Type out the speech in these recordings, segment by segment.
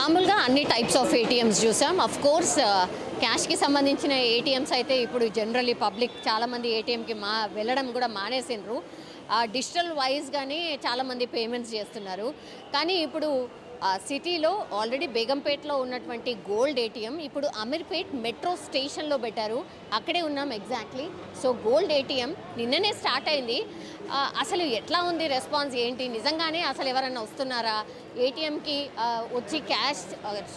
మామూలుగా అన్ని types of ATMs చూసాం. అఫ్ కోర్స్ క్యాష్కి సంబంధించిన ఏటీఎమ్స్ అయితే ఇప్పుడు జనరల్లీ పబ్లిక్ చాలామంది ఏటీఎంకి మా వెళ్ళడం కూడా మానేసిండ్రు. డిజిటల్ వైజ్గానే చాలామంది పేమెంట్స్ చేస్తున్నారు. కానీ ఇప్పుడు సిటీలో ఆల్రెడీ బేగంపేట్లో ఉన్నటువంటి గోల్డ్ ఏటీఎం ఇప్పుడు అమీర్పేట్ మెట్రో స్టేషన్లో పెట్టారు. అక్కడే ఉన్నాం ఎగ్జాక్ట్లీ. సో గోల్డ్ ఏటీఎం నిన్ననే స్టార్ట్ అయింది. అసలు ఎట్లా ఉంది రెస్పాన్స్ ఏంటి? నిజంగానే అసలు ఎవరన్నా వస్తున్నారా? ఏటీఎంకి వచ్చి క్యాష్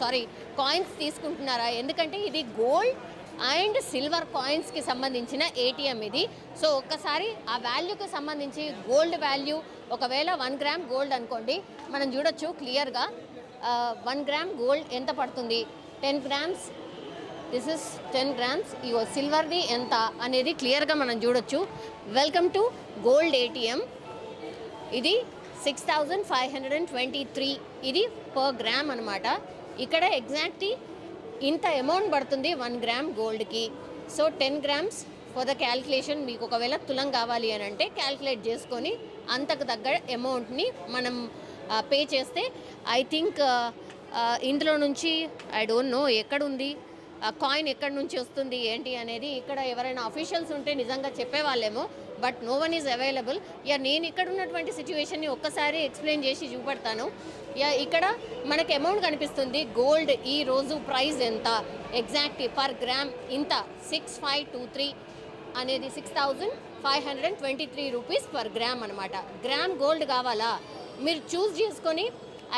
సారీ కాయిన్స్ తీసుకుంటున్నారా? ఎందుకంటే ఇది గోల్డ్ అండ్ సిల్వర్ కాయిన్స్కి సంబంధించిన ఏటీఎం ఇది. సో ఒక్కసారి ఆ వాల్యూకి సంబంధించి గోల్డ్ వాల్యూ ఒకవేళ వన్ గ్రామ్ గోల్డ్ అనుకోండి మనం చూడొచ్చు క్లియర్గా వన్ గ్రామ్ గోల్డ్ ఎంత పడుతుంది? Ten grams this is ten grams ఇగో సిల్వర్ది ఎంత అనేది క్లియర్గా మనం చూడొచ్చు. వెల్కమ్ టు గోల్డ్ ఏటీఎం ఇది six thousand five hundred and twenty three ఇది పర్ గ్రామ్ అనమాట ఇక్కడ ఎగ్జాక్ట్ ఇంత అమౌంట్ పడుతుంది one gram గోల్డ్కి so ten grams for the calculation మీకు ఒకవేళ తులం కావాలి అని అంటే క్యాల్కులేట్ చేసుకొని అంతకు తగ్గ అమౌంట్ని మనం పే చేస్తే ఐ థింక్ ఇందులో నుంచి ఐ డోంట్ నో ఎక్కడుంది కాయిన్ ఎక్కడి నుంచి వస్తుంది ఏంటి అనేది ఇక్కడ ఎవరైనా అఫీషియల్స్ ఉంటే నిజంగా చెప్పేవాళ్ళేమో but no one is available yeah నేను ఇక్కడ ఉన్నటువంటి సిచ్యువేషన్ని ఒక్కసారి ఎక్స్ప్లెయిన్ చేసి చూపెడతాను. యా ఇక్కడ మనకి అమౌంట్ కనిపిస్తుంది గోల్డ్ ఈ రోజు ప్రైస్ ఎంత ఎగ్జాక్ట్ పర్ గ్రామ్ ఇంత సిక్స్ ఫైవ్ టూ త్రీ అనేది six thousand five hundred and twenty three rupees per gram అనమాట గ్రామ్ గోల్డ్ కావాలా? మీరు చూస్ చేసుకొని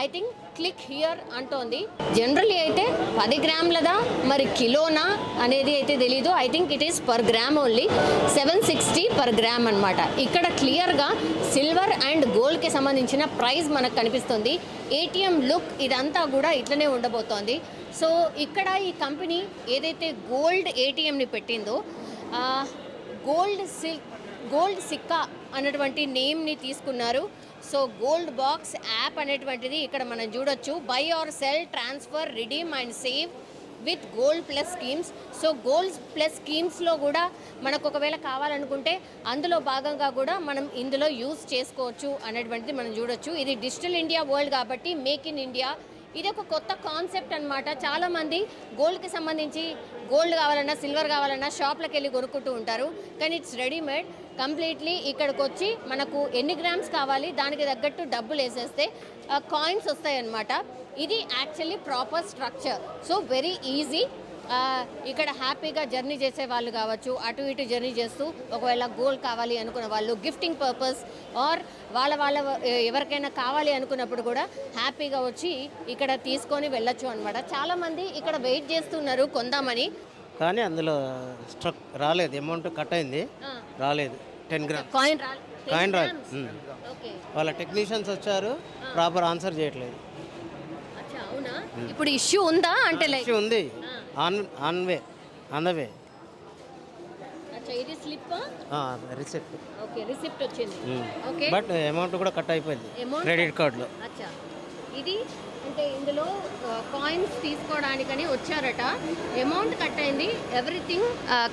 ఐ థింక్ క్లిక్ హియర్ అంటోంది. జనరల్లీ అయితే పది గ్రాములదా మరి కిలోనా అనేది అయితే తెలీదు. I think it is per gram only. Seven sixty per gram అనమాట ఇక్కడ క్లియర్గా సిల్వర్ అండ్ గోల్డ్కి సంబంధించిన ప్రైస్ మనకు కనిపిస్తుంది. ఏటీఎం లుక్ ఇదంతా కూడా ఇట్లనే ఉండబోతోంది. సో ఇక్కడ ఈ కంపెనీ ఏదైతే గోల్డ్ ఏటీఎంని పెట్టిందో గోల్డ్ సిల్ గోల్డ్ సిక్కా అన్నటువంటి నేమ్ని తీసుకున్నారు. సో గోల్డ్ బాక్స్ యాప్ అనేటువంటిది ఇక్కడ మనం చూడొచ్చు. Buy or sell transfer redeem and save with gold plus schemes. So gold plus స్కీమ్స్లో కూడా మనకు ఒకవేళ కావాలనుకుంటే అందులో భాగంగా కూడా మనం ఇందులో యూస్ చేసుకోవచ్చు అనేటువంటిది మనం చూడొచ్చు. ఇది డిజిటల్ ఇండియా వరల్డ్ కాబట్టి మేక్ ఇన్ ఇండియా ఇది ఒక కొత్త కాన్సెప్ట్ అనమాట చాలామంది గోల్డ్కి సంబంధించి గోల్డ్ కావాలన్నా సిల్వర్ కావాలన్నా షాప్లకు వెళ్ళి కొనుక్కుంటూ ఉంటారు. కానీ ఇట్స్ రెడీమేడ్ కంప్లీట్లీ ఇక్కడికి వచ్చి మనకు ఎన్ని గ్రామ్స్ కావాలి దానికి తగ్గట్టు డబ్బులు వేసేస్తే కాయిన్స్ వస్తాయి అన్నమాట ఇది actually proper structure so very easy ఇక్కడ హ్యాపీగా జర్నీ చేసే వాళ్ళు కావచ్చు అటు ఇటు జర్నీ చేస్తూ ఒకవేళ గోల్డ్ కావాలి అనుకున్న వాళ్ళు గిఫ్టింగ్ పర్పస్ ఆర్ వాళ్ళ వాళ్ళ ఎవరికైనా కావాలి అనుకున్నప్పుడు కూడా హ్యాపీగా వచ్చి ఇక్కడ తీసుకొని వెళ్ళొచ్చు అనమాట చాలామంది ఇక్కడ వెయిట్ చేస్తున్నారు కొందామని. కానీ అందులో స్ట్రక్ రాలేదు అమౌంట్ కట్ అయింది. రాలేదు. టెన్ గ్రామ్ కాయిన్ కాయిన్ రాదు వాళ్ళ టెక్నీషియన్స్ వచ్చారు ప్రాపర్ ఆన్సర్ చేయట్లేదు. ఇప్పుడు ఇష్యూ ఉందా అంటే ఇష్యూ ఉంది. On on way on the way అచ్చా ఇది స్లిప్ రిసెప్ట్ ఓకే రిసిప్ట్ వచ్చింది. ఓకే. బట్ అమౌంట్ కూడా కట్ అయిపోయింది. క్రెడిట్ కార్డులో అచ్చా. ఇది అంటే ఇందులో కాయిన్స్ తీసుకోవడానికని వచ్చారట. అమౌంట్ కట్ అయింది. ఎవ్రీథింగ్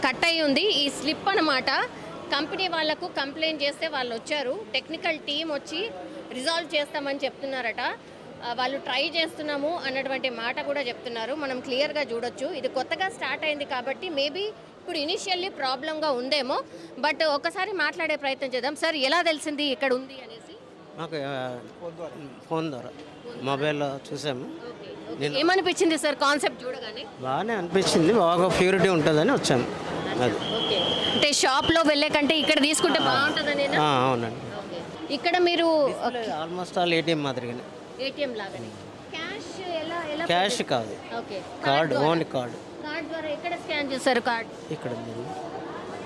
కట్ అయి ఉంది. ఈ స్లిప్ అనమాట కంపెనీ వాళ్ళకు కంప్లైంట్ చేస్తే వాళ్ళు వచ్చారు. టెక్నికల్ టీం వచ్చి రిజాల్వ్ చేస్తామని చెప్తున్నారట. వాళ్ళు ట్రై చేస్తున్నాము అన్నటువంటి మాట కూడా చెప్తున్నారు. మనం క్లియర్గా చూడొచ్చు. ఇది కొత్తగా స్టార్ట్ అయింది కాబట్టి మేబీ ఇప్పుడు ఇనిషియల్లీ ప్రాబ్లంగా ఉందేమో. బట్ ఒకసారి మాట్లాడే ప్రయత్నం చేద్దాం. సార్ ఎలా తెలిసింది ఇక్కడ ఉంది అనేసి? మాకు ఫోన్ ద్వారా. మొబైల్లో చూసాము. ఏమనిపించింది సార్ కాన్సెప్ట్ చూడగానే? బాగానే అనిపించింది. బాగా ప్యూరిటీ ఉంటుందని వచ్చాము. అది. ఓకే. అంటే షాప్లో వెళ్ళే కంటే ఇక్కడ తీసుకుంటే బాగుంటుందని అవునండి. ఇక్కడ మీరు ఆల్మోస్ట్ ఆల్ ఏటీఎం మాదిరిగానే. ఏటీఎం లాగానే. క్యాష్ ఎలా ఎలా క్యాష్ కాదు. Okay. Card only card. Card ద్వారా ఎక్కడ స్కాన్ చేశారు కార్డ్? ఇక్కడ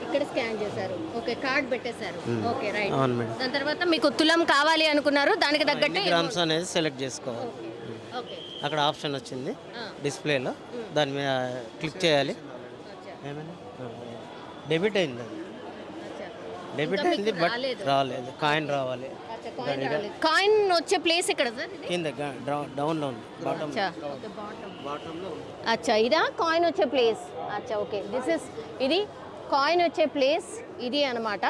ఇక్కడ స్కాన్ చేశారు. ఓకే కార్డ్ పెట్టేశారు. Okay right. అవును మేడం. దాని తర్వాత మీకు తులం కావాలి అనుకున్నారు. దానికి తగ్గట్టు గ్రామ్స్ అనేది సెలెక్ట్ చేసుకోవాలి. ఓకే అక్కడ ఆప్షన్ వచ్చింది. డిస్ప్లేలో. దాని మీద క్లిక్ చేయాలి. ఏమైనా డెబిట్ అయింది డెబిట్ అయింది బట్ రాలేదు. కాయిన్ రావాలి. కాయిన్ వచ్చే ప్లేస్ ఇక్కడ సార్ కింద ఉంది. బాటమ్ అచ్చా ఇదా? కాయిన్ వచ్చే ప్లేస్. అచ్చా ఓకే. దిస్ ఇస్ ఇది కాయిన్ వచ్చే ప్లేస్ ఇది అనమాట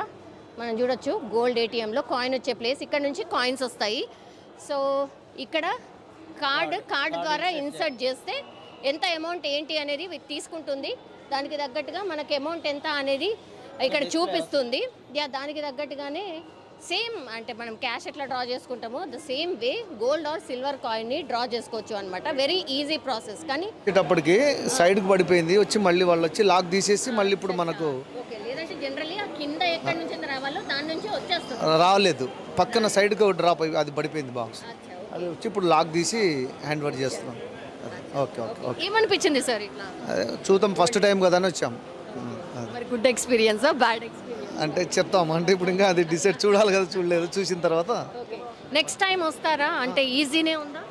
మనం చూడొచ్చు గోల్డ్ ఏటీఎంలో కాయిన్ వచ్చే ప్లేస్. ఇక్కడ నుంచి కాయిన్స్ వస్తాయి. సో ఇక్కడ కార్డ్ కార్డ్ ద్వారా ఇన్సర్ట్ చేస్తే ఎంత అమౌంట్ ఏంటి అనేది తీసుకుంటుంది. దానికి తగ్గట్టుగా మనకి అమౌంట్ ఎంత అనేది ఇక్కడ చూపిస్తుంది. యా దానికి తగ్గట్టుగానే సేమ్ అంటే మనం క్యాష్ ఎట్లా డ్రా చేసుకుంటామో the same way gold or silver కాయిన్ని draw చేసుకోవచ్చు అనమాట వెరీ ఈజీ ప్రాసెస్ కానీ వచ్చేటప్పటికి సైడ్కి పడిపోయింది వచ్చి మళ్ళీ వాళ్ళు వచ్చి లాక్ తీసేసి మళ్ళీ ఇప్పుడు మనకు ఓకే లేదంటే జనరల్లీ ఆ కింద ఎక్కడి నుంచి అయితే రావాలో దాని నుంచి వచ్చేస్తుంది. రాలేదు. పక్కన సైడ్కి డ్రాప్ అయి అది పడిపోయింది బాక్స్. అది వచ్చి ఇప్పుడు లాక్ తీసి హ్యాండ్ ఓవర్ చేస్తున్నాం. Okay okay okay. ఏమనిపించింది సార్ ఇట్లా? చూద్దాం ఫస్ట్ టైం కదా అని వచ్చాం. ఉమ్, అది. మరి గుడ్ ఎక్స్పీరియన్స్ బ్యాడ్ ఎక్స్పీరియన్స్ అంటే చెప్తాం. అంటే ఇప్పుడు ఇంకా అది డిసైడ్ చూడాలి కదా చూడలేదు. చూసిన తర్వాత. ఓకే నెక్స్ట్ టైం వస్తారా? అంటే ఈజీనే ఉందా?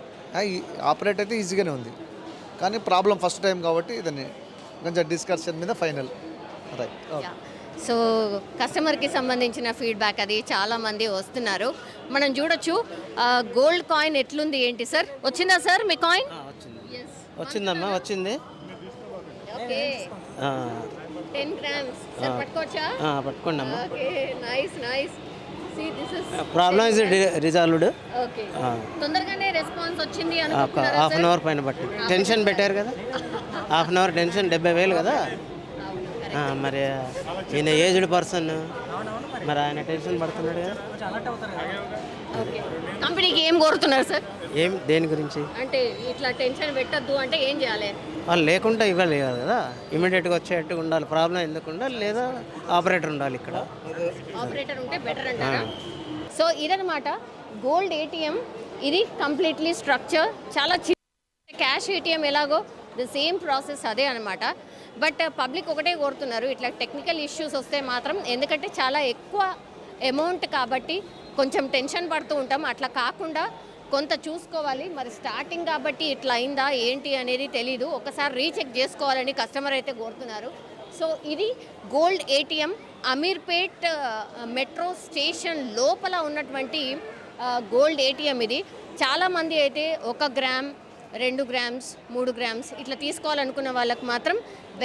ఆపరేట్ అయితే ఈజీగానే ఉంది. కానీ ప్రాబ్లం ఫస్ట్ టైం కాబట్టి ఇదని కొంచెం డిస్కషన్ మీద ఫైనల్ రైట్ ఓకే సో కస్టమర్కి సంబంధించిన ఫీడ్బ్యాక్ అది చాలా మంది వస్తున్నారు. మనం చూడొచ్చు గోల్డ్ కాయిన్ ఎట్లుంది ఏంటి సార్? వచ్చిందా సార్ మీ కాయిన్ వచ్చింది. వచ్చిందమ్మా వచ్చింది. ఓకే ఆ, టెన్ గ్రామ్స్ సార్ పట్టుకోవచ్చా? ఆ, పట్టుకోండి అమ్మా. Nice nice this is resolved తొందరగానే రెస్పాన్స్ వచ్చింది హాఫ్ అన్ అవర్ పైన పట్టి. టెన్షన్ పెట్టారు కదా? హాఫ్ అన్ అవర్ టెన్షన్ డెబ్బై వేలు కదా? ఆ, మరి ఈయన ఏజ్డ్ పర్సన్ మరి ఆయన టెన్షన్ పడుతున్నాడు కదా? కంపెనీకి ఏం కోరుతున్నారు సార్ ఏం దేని గురించి? అంటే ఇట్లా టెన్షన్ పెట్టొద్దు అంటే ఏం చేయాలి? వాళ్ళు లేకుండా ఇవ్వాలి కదా. ఇమీడియట్గా వచ్చేట్టు ఉండాలి. ప్రాబ్లం ఎందుకు ఉండాలి? లేదా ఆపరేటర్ ఉండాలి ఇక్కడ. ఆపరేటర్ ఉంటే బెటర్ అంటారా? సో ఇదనమాట గోల్డ్ ఏటీఎం ఇది కంప్లీట్లీ స్ట్రక్చర్ చాలా చిన్న క్యాష్ ఏటీఎం ఎలాగో ద సేమ్ ప్రాసెస్ అదే అనమాట బట్ పబ్లిక్ ఒకటే కోరుతున్నారు. ఇట్లా టెక్నికల్ ఇష్యూస్ వస్తే మాత్రం ఎందుకంటే చాలా ఎక్కువ అమౌంట్ కాబట్టి కొంచెం టెన్షన్ పడుతూ ఉంటాం. అట్లా కాకుండా కొంత చూసుకోవాలి. మరి స్టార్టింగ్ కాబట్టి ఇట్లా అయిందా ఏంటి అనేది తెలీదు. ఒకసారి రీచెక్ చేసుకోవాలని కస్టమర్ అయితే కోరుతున్నారు. సో ఇది gold ATM Ameerpet metro station లోపల ఉన్నటువంటి గోల్డ్ ఏటీఎం ఇది. చాలామంది అయితే ఒక గ్రామ్ రెండు గ్రామ్స్ మూడు గ్రామ్స్ ఇట్లా తీసుకోవాలనుకున్న వాళ్ళకు మాత్రం